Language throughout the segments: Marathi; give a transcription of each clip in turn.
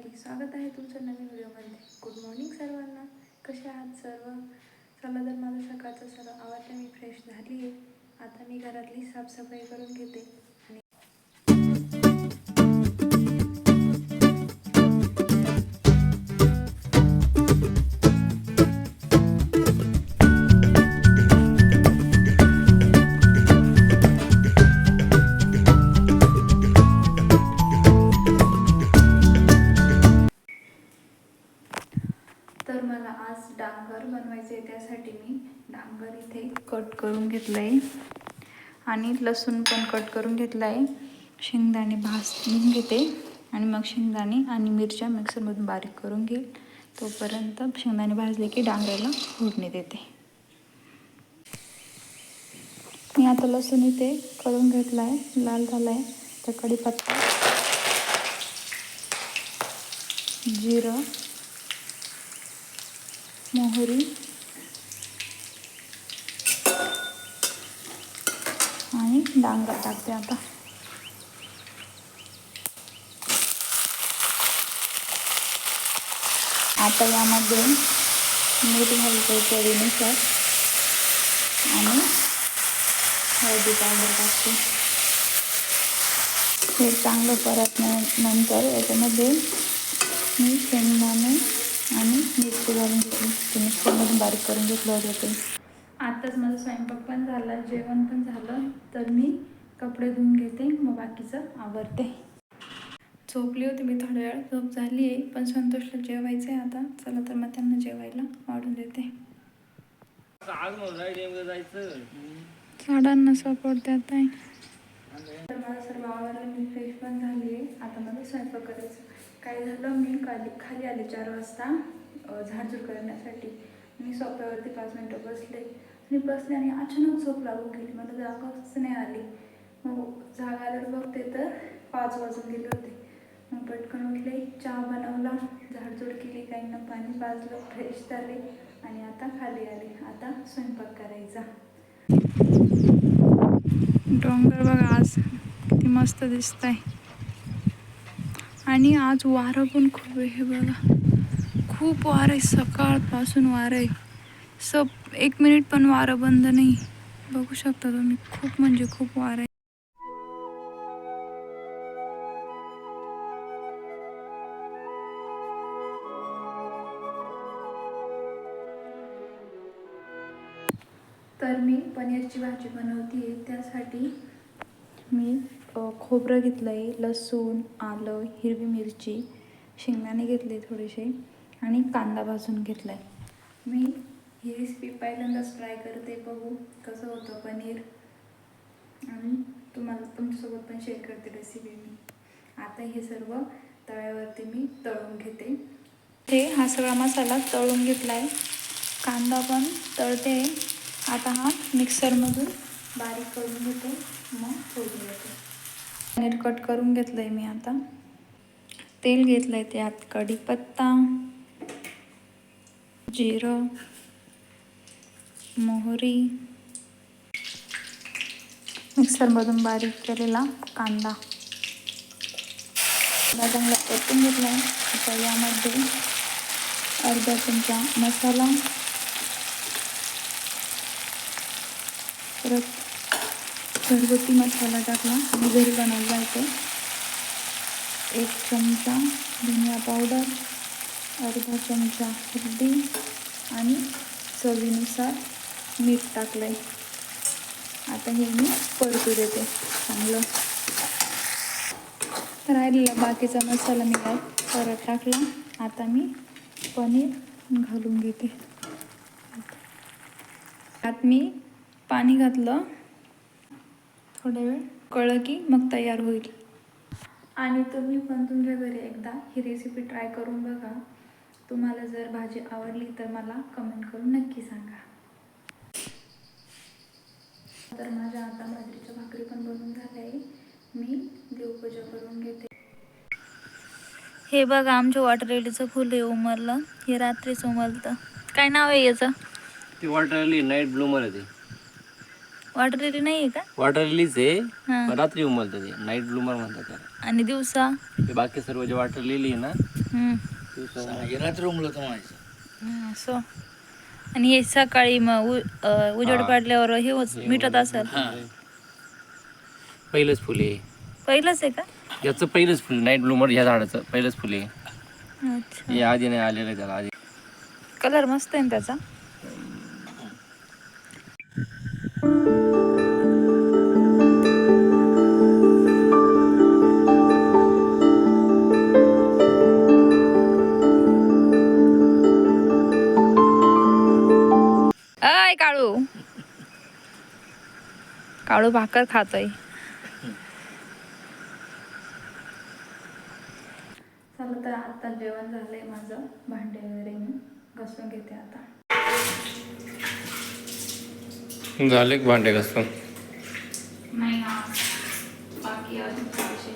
मी स्वागत आहे तुमचं नवीन व्हिडिओमध्ये. गुड मॉर्निंग सर्वांना. कसे आहात सर्व? चला तर माझं सकाळचं सर्व आवडलं मी फ्रेश झाली आहे आता मी घरातली साफसफाई करून घेते. डांगर आहे त्यासाठी मी डांगर इथे कट करून घेतलं आहे आणि लसूण पण कट करून घेतला आहे शेंगदाणे भाजून घेते. आणि मग शेंगदाणे आणि मिरच्या मिक्सरमधून बारीक करून घेईल. तोपर्यंत शेंगदाणे भाजले की डांगराला फोडणी देते. मी आता लसूण इथे करून घेतला आहे लाल झाला आहे तर कढीपत्ता जिरं मोहरी मी डांगर टाकते आता. आता यामध्ये मीठ घालते चवीनुसार आणि हळदी पावडर टाकते. हे चांगलं परतल्यानंतर याच्यामध्ये मी शेंगदाणे आणि मिरची घालून घेतली. ते मिक्सरमधून बारीक करून घेतलं होतं. ते आताच माझा स्वयंपाक पण झाला जेवण पण झालं तर मी कपडे धुवून घेते मग बाकीचं आवरते. झोपली होती मी थोड्या वेळ झोप झाली आहे पण संतोषला जेवायचं आहे आता चला तर मग त्यांना जेवायला वाढून देते. जायचं झाडांना सपोर्ट देत आहे. तर मला सर्व आवडलं मी फ्रेश पण झाली आहे. आता मला स्वयंपाक करायचं. काय झालं मी खाली खाली आले चार वाजता झाडझूड करण्यासाठी. मी सोफ्यावरती पाच मिनटं बसले. मी बसले आणि अचानक झोप लागून गेली मला जागाच नाही आली. मग जाग आल्यावर बघते तर पाच वाजून गेले होते. मग पटकन उठले चहा बनवला झाडझूड केली काहींना पाणी पाजलं फ्रेश झाले आणि आता खाली आले. आता स्वयंपाक करायचा. डोंगर बघा आज किती मस्त दिसत आहे आणि आज वारं पण खूप आहे हे बघा. खूप वारं आहे सकाळपासून वारं आहे. सब एक मिनिट पण वारं बंद नाही. बघू शकता तुम्ही खूप म्हणजे खूप वारं आहे. तर मी पनीरची भाजी बनवते आहे त्यासाठी मी खोबरं घेतलं आहे लसूण आलं हिरवी मिरची शेंगदाणे घेतले थोडेसे आणि कांदा भाजून घेतला आहे मी ही रेसिपी पहिल्यांदाच ट्राय करते बघू कसं होतं पनीर. आणि तुम्हाला तुमच्यासोबत पण शेअर करते रेसिपी मी. आता हे सर्व तव्यावरती मी तळून घेते. हे हा सगळा मसाला तळून घेतला आहे कांदा पण तळते. आता हा मिक्सरमधून बारीक करून घेते. मग फोडून घेते पनीर कट करून घेतलं आहे मी आता. तेल घेतलं आहे त्यात कढीपत्ता जिरं मोहरी. मिक्सरमधून बारीक केलेला कांदा. चांगला परतून घेतला आहे आता यामध्ये अर्धा चमचा मसाला. परत घरगुती मसाला टाकला आणि घरी बनवला आहे एक चमचा धनिया पावडर अर्धा चमचा हळदी आणि चवीनुसार मीठ टाकलं आहे आता हे मी परतू देते. चांगलं. राहिलेला बाकीचा मसाला मी काय परत टाकला. आता मी पनीर घालून घेते. आत मी पाणी घातलं. थोडा वेळ. कळलं की मग तयार होईल. आणि तुम्ही पण तुमच्या घरी एकदा ही रेसिपी ट्राय करून बघा. तुम्हाला जर भाजी आवडली तर मला कमेंट करून नक्की सांगा. तर माझ्या आता बाजरीच्या भाकरी पण बनवून झाल्या आहे. मी देवपूजा करून घेते. हे बघा आमच्या वॉटर लिलीचं फुल आहे उमरलं. हे रात्रीच उमरतं काय नाव आहे याचं? ती वॉटरली नाईट ब्लूमर आहे ती. वॉटर लिली नाही आहे का? वॉटर लिलीज आहे हा. पण रात्री उमलतं ते. नाईट ब्लूमर म्हणतात त्याला. आणि दिवसा? ते बाकी सर्व जे वॉटर लिली आहे ना हम्म. दिवसा. रात्र उमलत आणि हे सकाळी मग उ- उजेड पाडल्यावर हे होत मिटत असेल. पहिलंच फुल. आहे पहिलंच आहे का? याचं पहिलंच फुल नाईट ब्लूमर ह्या झाडाचं पहिलंच फुल. आहे अच्छा. हे आधी नाही आलेलं आहे त्याला आधी. कलर मस्त आहे ना त्याचा? काळू भाकर खातोय. चला तर आता जेवण झालंय माझं. भांडे वगैरे मी घासून घेते आता. झाले भांडे घासून? नाही ना. बाकी अजून थोडेसे.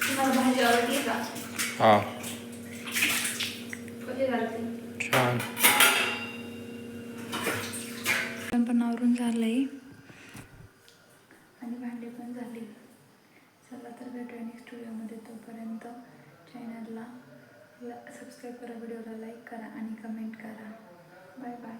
तुम्हाला भाजी आवडली का? हा. आवरून झालं आहे आणि भांडे पण झाले. चला तर भेटूया नेक्स्ट व्हिडिओमध्ये तोपर्यंत चॅनलला सबस्क्राईब करा व्हिडिओला लाईक करा आणि कमेंट करा. Bye bye